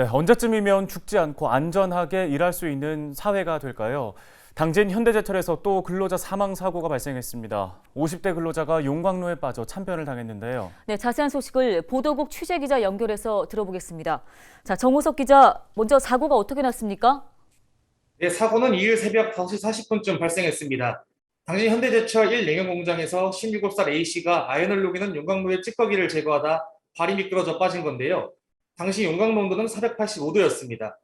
네, 언제쯤이면 죽지 않고 안전하게 일할 수 있는 사회가 될까요? 당진 현대제철에서 또 근로자 사망 사고가 발생했습니다. 50대 근로자가 용광로에 빠져 참변을 당했는데요. 네, 자세한 소식을 보도국 취재 기자 연결해서 들어보겠습니다. 자, 정호석 기자, 먼저 사고가 어떻게 났습니까? 네, 사고는 2일 새벽 5시 40분쯤 발생했습니다. 당시 현대제철 1 냉영 공장에서 16살 A씨가 아연을 녹이는 용광로의 찌꺼기를 제거하다 발이 미끄러져 빠진 건데요. 당시 용광로 온도는 485도였습니다.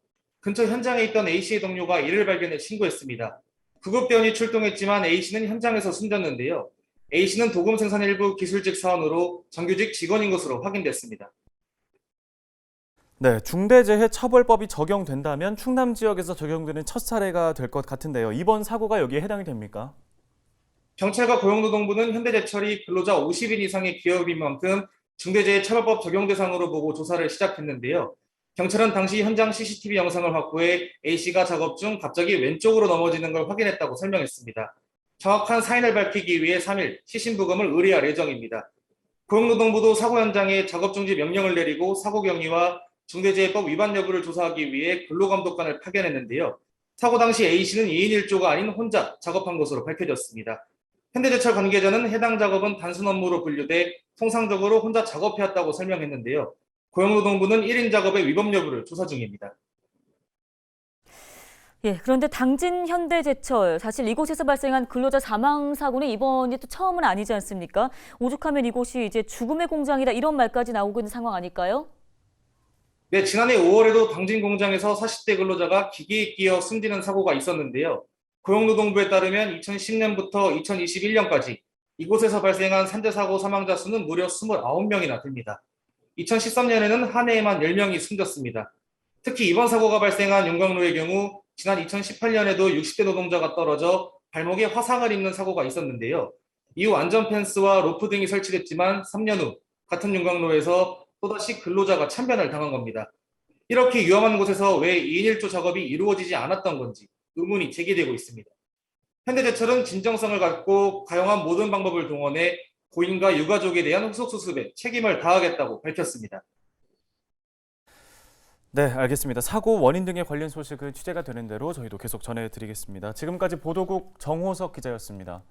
근처 현장에 있던 A씨의 동료가 이를 발견해 신고했습니다. 구급대원이 출동했지만 A씨는 현장에서 숨졌는데요. A씨는 도금 생산 일부 기술직 사원으로 정규직 직원인 것으로 확인됐습니다. 네, 중대재해처벌법이 적용된다면 충남 지역에서 적용되는 첫 사례가 될 것 같은데요. 이번 사고가 여기에 해당이 됩니까? 경찰과 고용노동부는 현대제철이 근로자 50인 이상의 기업인 만큼 중대재해처벌법 적용 대상으로 보고 조사를 시작했는데요. 경찰은 당시 현장 CCTV 영상을 확보해 A씨가 작업 중 갑자기 왼쪽으로 넘어지는 걸 확인했다고 설명했습니다. 정확한 사인을 밝히기 위해 3일 시신부검을 의뢰할 예정입니다. 고용노동부도 사고 현장에 작업 중지 명령을 내리고 사고 경위와 중대재해법 위반 여부를 조사하기 위해 근로감독관을 파견했는데요. 사고 당시 A씨는 2인 1조가 아닌 혼자 작업한 것으로 밝혀졌습니다. 현대제철 관계자는 해당 작업은 단순 업무로 분류돼 통상적으로 혼자 작업해왔다고 설명했는데요. 고용노동부는 1인 작업의 위법 여부를 조사 중입니다. 예, 그런데 당진 현대제철, 사실 이곳에서 발생한 근로자 사망 사고는 이번이 또 처음은 아니지 않습니까? 오죽하면 이곳이 이제 죽음의 공장이다 이런 말까지 나오고 있는 상황 아닐까요? 네, 지난해 5월에도 당진 공장에서 40대 근로자가 기계에 끼어 숨지는 사고가 있었는데요. 고용노동부에 따르면 2010년부터 2021년까지 이곳에서 발생한 산재 사고 사망자 수는 무려 29명이나 됩니다. 2013년에는 한 해에만 10명이 숨졌습니다. 특히 이번 사고가 발생한 용광로의 경우 지난 2018년에도 60대 노동자가 떨어져 발목에 화상을 입는 사고가 있었는데요. 이후 안전 펜스와 로프 등이 설치됐지만 3년 후 같은 용광로에서 또다시 근로자가 참변을 당한 겁니다. 이렇게 위험한 곳에서 왜 2인 1조 작업이 이루어지지 않았던 건지 의문이 제기되고 있습니다. 현대제철은 진정성을 갖고 가용한 모든 방법을 동원해 고인과 유가족에 대한 후속 수습에 책임을 다하겠다고 밝혔습니다. 네, 알겠습니다. 사고 원인 등에 관련 소식은 취재가 되는 대로 저희도 계속 전해드리겠습니다. 지금까지 보도국 정호석 기자였습니다.